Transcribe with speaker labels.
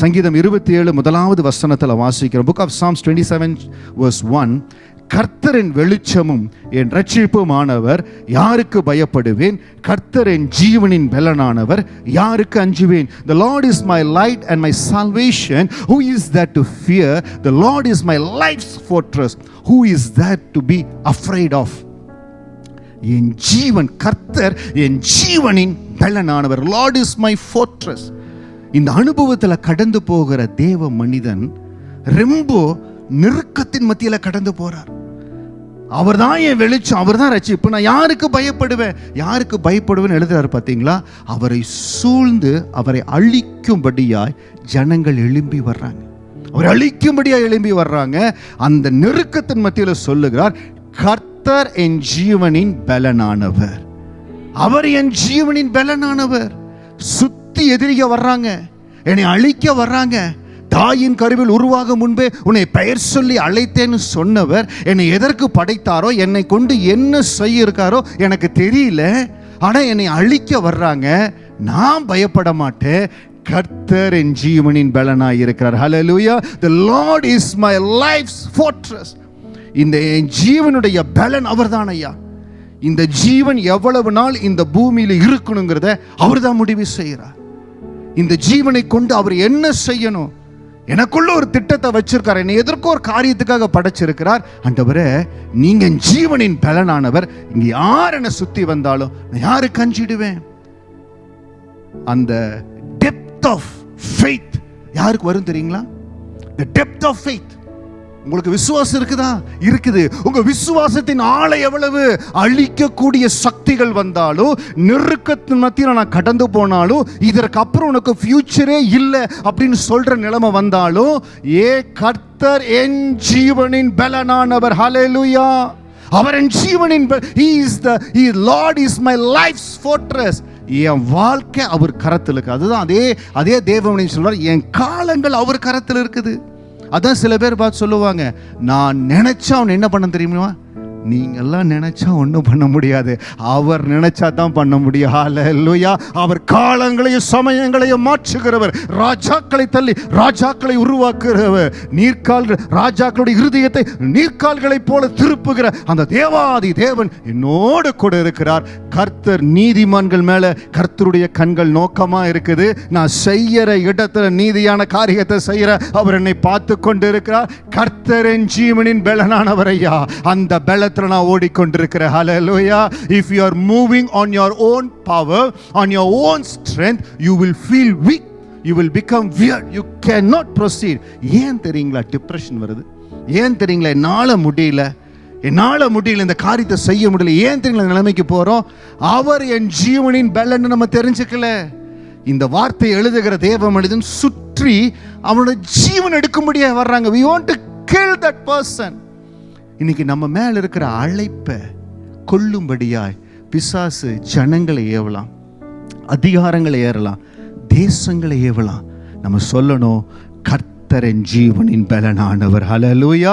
Speaker 1: சங்கீதம் இருபத்தி ஏழு முதலாவது வசனத்தில் வாசிக்கிறோம். Book of psalms twenty seven verse one கர்த்தரின் வெளிச்சமும் என் ரட்சிப்புமானவர் யாருக்கு பயப்படுவேன்? கர்த்தரின் ஜீவனின் பலனானவர் யாருக்கு அஞ்சுவேன்? The lord is my light and my salvation who is that to fear the lord is my life fortress who is that to be afraid of என் ஜீவன் கர்த்தர் என் ஜீவனின் பலனானவர். லார்ட் இஸ் மை ஃபோர்ட்ரஸ் இந்த அனுபவத்தில் கடந்து போகிற தேவ மனிதன் ரொம்ப நெருக்கத்தின் மத்தியில் கடந்து போறார். அவர் தான் என் வெளிச்சம் அவர் தான் ரட்சிப்பு நான் யாருக்கு பயப்படுவேன்? யாருக்கு பயப்படுவேன்னு எழுதுறாரு பார்த்தீங்களா அவரை சூழ்ந்து அவரை அழிக்கும்படியாய் ஜனங்கள் எழும்பி வர்றாங்க. அவரை அழிக்கும்படியாக எழும்பி வர்றாங்க. அந்த நெருக்கத்தின் மத்தியில் சொல்லுகிறார் கர்த்தர் என் ஜீவனின் பலனானவர். அவர் என் ஜீவனின் பலனானவர். சுத்த எதிரிக வர்றாங்க. என்னை அழிக்க வர்றாங்க. தாயின் கருவில் உருவாக முன்பே உன்னை பெயர் சொல்லி அழைத்தேன்னு சொன்னவர் என்னை எதற்கு படைத்தாரோ என்னை கொண்டு என்ன செய்ய இருக்காரோ எனக்கு தெரியல. ஆனா என்னை அழிக்க வர்றாங்க. நான் பயப்பட மாட்டேன். கர்த்தர் என் ஜீவனின் பலனாக இருக்கிறார். Hallelujah the lord is my life fortress இந்த என் ஜீவனுடைய பலன் அவர்தான் ஐயா. இந்த ஜீவன் எவ்வளவு நாள் இந்த பூமியில இருக்கணுங்கிறத அவர் தான் முடிவு செய்கிறார். இந்த ஜீவனை கொண்டு அவர் என்ன செய்யணும்? எனக்குள்ள ஒரு திட்டத்தை வச்சிருக்கார். என்னை எதற்கோ ஒரு காரியத்துக்காக படைச்சிருக்கிறார். அண்டவரே நீங்க ஜீவனின் பலனானவர். இங்க யார் என்னை சுத்தி வந்தாலும் நான் யாரு கஞ்சிடுவேன் அந்த டெப்த் ஆஃப் ஃபெய்த் யாருக்கு வரும் தெரியுங்களா? த டெப்த் ஆஃப் ஃபெய்த் உங்களுக்கு விசுவாசம் இருக்குதா? இருக்குது. உங்க விசுவாசத்தின் ஆளை எவ்வளவு? அழிக்கக்கூடிய சக்திகள் வந்தாலும் நெருக்கத்தின் மத்தியில் நான் கடந்து போனாலும் இதற்கு அப்புறம் உனக்கு ஃபியூச்சரே இல்லை அப்படின்னு சொல்ற நிலைமை வந்தாலும் ஏ கர்த்தர் என் ஜீவனின் பலனானவர். ஹalleluya அவர் என் ஜீவனின் he is the he lord என் வாழ்க்கை அவர் கரத்தில் இருக்கு அதுதான் அதே அதே தேவமணி சொல்றார் என் காலங்கள் அவர் கரத்தில் இருக்குது அதான் சில பேர் பார்த்து சொல்லுவாங்க நான் நினைச்சா அவன் என்ன பண்ண தெரியுமா? நீங்கெல்லாம் நினைச்சா ஒன்றும் பண்ண முடியாது. அவர் நினைச்சா தான் பண்ண முடியும். ஹalleluya அவர் காலங்களையும் சமயங்களையும் மாற்றுகிறவர். ராஜாக்களை தள்ளி ராஜாக்களை உருவாக்குகிறவர். நீர்கால் ராஜாக்களுடைய இருதயத்தை நீர்கால்களைப் போல திருப்புகிற அந்த தேவாதி தேவன் என்னோடு கூட இருக்கிறார். கர்த்தர் நீதிமான்கள் மேல கர்த்தருடைய கண்கள் நோக்கமா இருக்குது. நான் செய்யற இடத்துல நீதியான காரியத்தை செய்யற அவர் என்னை பார்த்து கொண்டு இருக்கிறார் கர்த்தரின் ஜீவனின் பலனானவர் ஐயா. அந்த பலத்தில் நான் ஓடிக்கொண்டிருக்கிறேன் if you are moving on on own power on on own strength you will feel weak you will become weary you can not proceed ஏன் தெரியுங்களா? டிப்ரெஷன் வருது. ஏன் தெரியுங்களா? என்னால் முடியல. என்னால் முடியல. இந்த காரியத்தை செய்ய முடியல. ஏன் தெரியுங்களா? நிலைமைக்கு போகிறோம் அவர் என் ஜீவனின் பலன்னு நம்ம தெரிஞ்சுக்கல. இந்த வார்த்தை எழுதுகிற தேவ மனிதன் சுற்றி அவனோட ஜீவன் எடுக்கும்படியாக வர்றாங்க. We want to kill that person இன்னைக்கு நம்ம மேல இருக்கிற அழைப்பை கொல்லும்படியாய் பிசாசு ஜனங்களை ஏவலாம் அதிகாரங்களை ஏறலாம் தேசங்களை ஏவலாம். நம்ம சொல்லணும் கர்த்தரின் ஜீவனின் பலனானவர். ஹalleluya